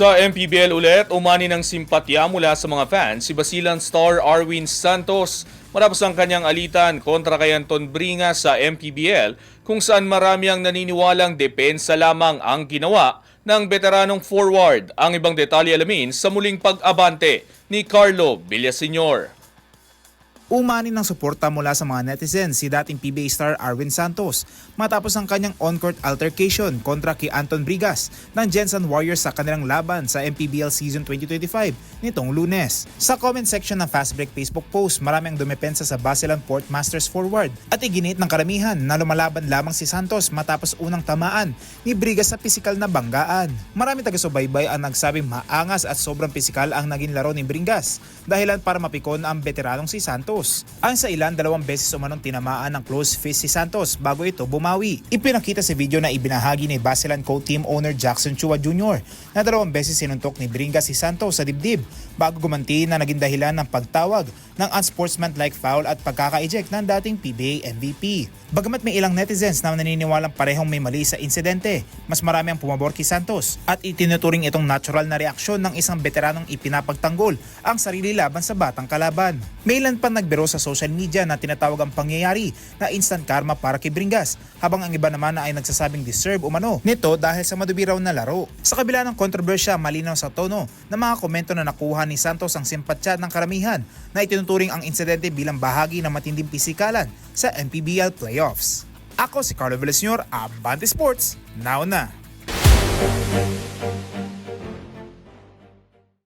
Sa MPBL ulit, umani ng simpatya mula sa mga fans si Basilan star Arwin Santos matapos ang kanyang alitan kontra kay Anton Bringa sa MPBL kung saan marami ang naniniwalang depensa lamang ang ginawa ng veteranong forward. Ang ibang detalye alamin sa muling pag-abante ni Carlo Villaseñor. Umani ng suporta mula sa mga netizens si dating PBA star Arwin Santos matapos ang kanyang on-court altercation kontra kay Anton Brigas ng Jensen Warriors sa kanilang laban sa MPBL Season 2025 nitong lunes. Sa comment section ng Fast Break Facebook post, marami ang dumepensa sa Basilan Port Masters forward at iginit ng karamihan na lumalaban lamang si Santos matapos unang tamaan ni Brigas sa pisikal na banggaan. Marami taga-subaybay ang nagsabing maangas at sobrang pisikal ang naging laro ni Bringas dahilan para mapikon ang veteranong si Santos. Ang sa ilan, dalawang beses umanong tinamaan ng close fist si Santos bago ito bumawi. Ipinakita sa video na ibinahagi ni Basilan co-team owner Jackson Chua Jr. na dalawang beses sinuntok ni Bringas si Santos sa dibdib bago gumanti na naging dahilan ng pagtawag ng unsportsmanlike foul at pagkaka-eject ng dating PBA MVP. Bagamat may ilang netizens na naniniwalang parehong may mali sa insidente, mas marami ang pumabor kay Santos at itinuturing itong natural na reaksyon ng isang veteranong ipinapagtanggol ang sarili laban sa batang kalaban. May ilan pa nagbiro sa social media na tinatawag ang pangyayari na instant karma para kay Bringas habang ang iba naman na ay nagsasabing deserve umano nito dahil sa madubiraw na laro. Sa kabila ng kontrobersya, malinaw sa tono ng mga komento na nakuha ni Santos ang simpatya ng karamihan na itinuturing ang insidente bilang bahagi ng matinding pisikalan sa MPBL playoffs. Ako si Carlo Villaseñor, Abante Sports, now na!